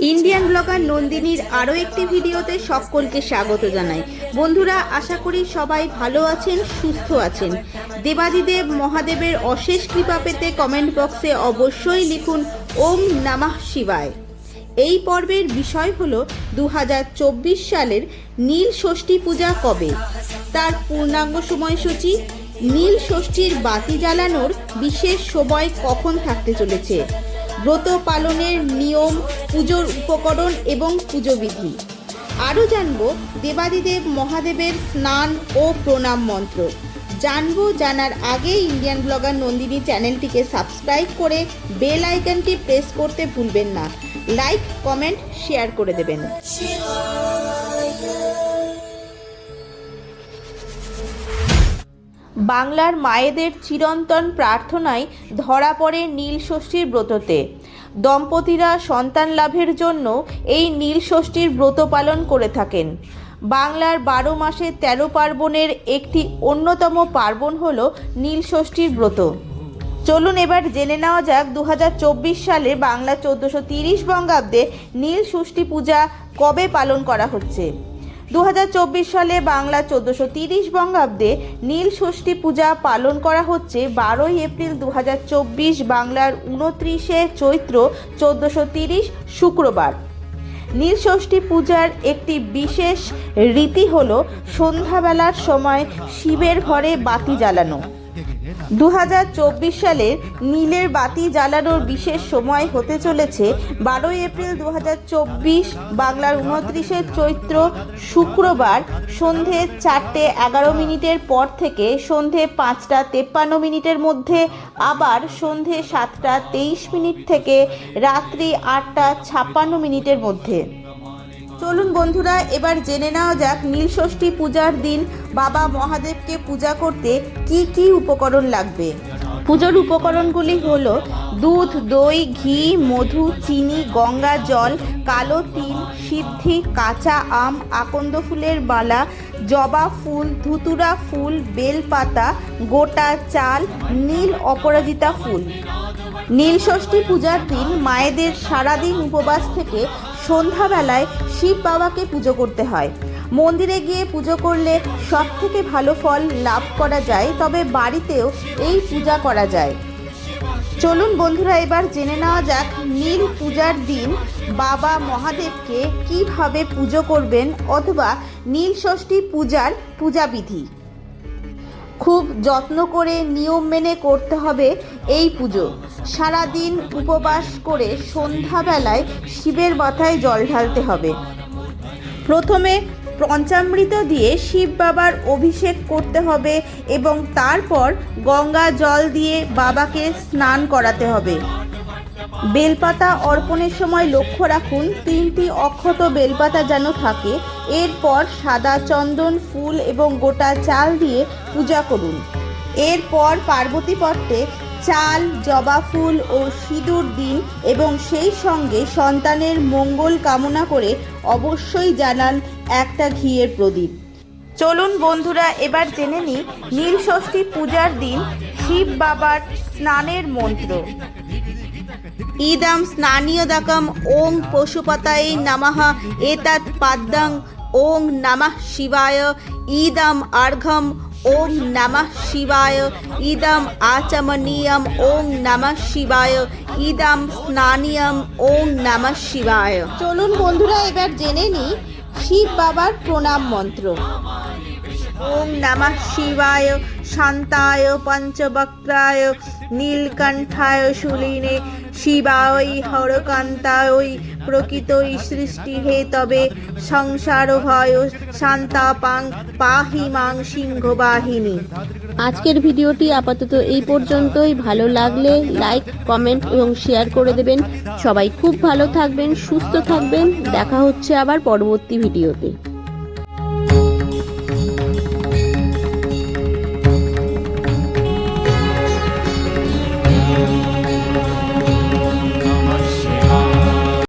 Indian blogger নন্দিনীর আরও একটি ভিডিওতে সকলকে স্বাগত জানাই। বন্ধুরা, আশা করি সবাই ভালো আছেন, সুস্থ আছেন। দেবাদিদেব মহাদেবের অশেষ কৃপা পেতে কমেন্ট বক্সে অবশ্যই লিখুন, ওম নামাহ শিবায়। এই পর্বের বিষয় হল দু হাজার চব্বিশ সালের নীল ষষ্ঠী পূজা কবে? তার পূর্ণাঙ্গ সময়সূচি, নীল ষষ্ঠীর বাতি জ্বালানোর বিশেষ সময় কখন থাকতে চলেছে? ব্রত পালনের নিয়ম, পুজোর উপকরণ এবং পুজোবিধি আরও জানব দেবাদিদেব মহাদেবের স্নান ও প্রণাম মন্ত্র। জানব জানার আগে ইন্ডিয়ান ব্লগার নন্দিনী চ্যানেলটিকে সাবস্ক্রাইব করে বেল আইকনটি প্রেস করতে ভুলবেন না। লাইক, কমেন্ট, শেয়ার করে দেবেন। বাংলার মায়েদের চিরন্তন প্রার্থনায় ধরা পড়ে নীল ষষ্ঠীর ব্রততে। দম্পতিরা সন্তান লাভের জন্য এই নীল ষষ্ঠীর ব্রত পালন করে থাকেন। বাংলার বারো মাসে তেরো পার্বণের একটি অন্যতম পার্বণ হল নীল ষষ্ঠীর ব্রত। চলুন এবার জেনে নেওয়া যাক দু হাজার চব্বিশ সালে বাংলা চোদ্দোশো তিরিশ বঙ্গাব্দে নীল ষষ্ঠী পূজা কবে পালন করা হচ্ছে। দু হাজার চব্বিশ সালে বাংলা চোদ্দোশো তিরিশ বঙ্গাব্দে নীল ষষ্ঠী পূজা পালন করা হচ্ছে। বারোই এপ্রিল দু হাজার চব্বিশ বাংলার উনত্রিশে চৈত্র চোদ্দোশো তিরিশ শুক্রবার। নীল ষষ্ঠী পূজার একটি বিশেষ রীতি হল সন্ধ্যাবেলার সময় শিবের ঘরে বাতি জ্বালানো। দু হাজার চব্বিশ সালের নীলের বাতি জ্বালানোর বিশেষ সময় হতে চলেছে বারোই এপ্রিল দু হাজার চব্বিশ বাংলার উনত্রিশে চৈত্র শুক্রবার সন্ধে চারটে এগারো মিনিটের পর থেকে সন্ধে পাঁচটা তেপ্পান্ন মিনিটের মধ্যে আবার সন্ধে সাতটা তেইশ মিনিট থেকে রাত্রি আটটা ছাপ্পান্ন মিনিটের মধ্যে। চলুন বন্ধুরা, এবার জেনে নেওয়া যাক নীলষষ্ঠী পূজার দিন বাবা মহাদেবকে পূজা করতে কি কি উপকরণ লাগবে। পুজোর উপকরণগুলি হল দুধ, দই, ঘি, মধু, চিনি, গঙ্গা জল, কালো তিল, সিদ্ধি, কাঁচা আম, আকন্দ ফুলের বালা জবা ফুল, ধুতুরা ফুল, বেলপাতা, গোটা চাল, নীল অপরাজিতা ফুল। নীলষষ্ঠী পূজার দিন মায়েদের সারাদিন উপবাস থেকে সন্ধ্যাবেলায় শিব বাবাকে পুজো করতে হয়। মন্দিরে গিয়ে পুজো করলে সব থেকে ভালো ফল লাভ করা যায়, তবে বাড়িতেও এই পূজা করা যায়। চলুন বন্ধুরা, এবার জেনে নেওয়া যাক নীল পূজার দিন বাবা মহাদেবকে কীভাবে পুজো করবেন অথবা নীল ষষ্ঠী পূজার পূজাবিধি। খুব যত্ন করে নিয়ম মেনে করতে হবে এই পুজো। সারাদিন উপবাস করে সন্ধ্যাবেলায় শিবের মাথায় জল ঢালতে হবে। প্রথমে পঞ্চামৃত দিয়ে শিব বাবার অভিষেক করতে হবে এবং তারপর গঙ্গা জল দিয়ে বাবাকে স্নান করাতে হবে। বেলপাতা অর্পণের সময় লক্ষ্য রাখুন, তিনটি অক্ষত বেলপাতা যেন থাকে এরপর সাদা চন্দন, ফুল এবং গোটা চাল দিয়ে পূজা করুন। এরপর পার্বতী পট্টে চাল, জবা ফুল ও সিঁদুর দিন এবং সেই সঙ্গে সন্তানের মঙ্গল কামনা করে অবশ্যই জানান একটা ঘিয়ের প্রদীপ। চলুন বন্ধুরা, এবার জেনে নিই নীল ষষ্ঠী পূজার দিন শিব বাবার স্নানের মন্ত্র। ইদাম ইদম স্নানীয়দকম ওং পশুপতায় নমঃ। এতৎ পাদ্যং ওং নমঃ শিবায় ইদম অর্ঘম ওং নমঃ শিবায় ইদম আচমনীয়ম ওং নমঃ শিবায় ইদম স্নানীয়ম ওং নমঃ শিবায়। চলুন বন্ধুরা এবার জেনে নিই শিব বাবার প্রণাম মন্ত্র। ওং নমঃ শিবায় শান্তায় পঞ্চবক্ত্রায় নীলকণ্ঠায় শুলিনে শিবায় হরকান্তায় প্রকৃতই সৃষ্টি হে তবে সংসার ভয় শান্তা পাং পাহি মাং সিংহ বাহিনী। আজকের ভিডিওটি আপাতত এই পর্যন্তই। ভালো লাগলে লাইক কমেন্ট এবং শেয়ার করে দেবেন। সবাই খুব ভালো থাকবেন, সুস্থ থাকবেন। দেখা হচ্ছে আবার পরবর্তী ভিডিওতে।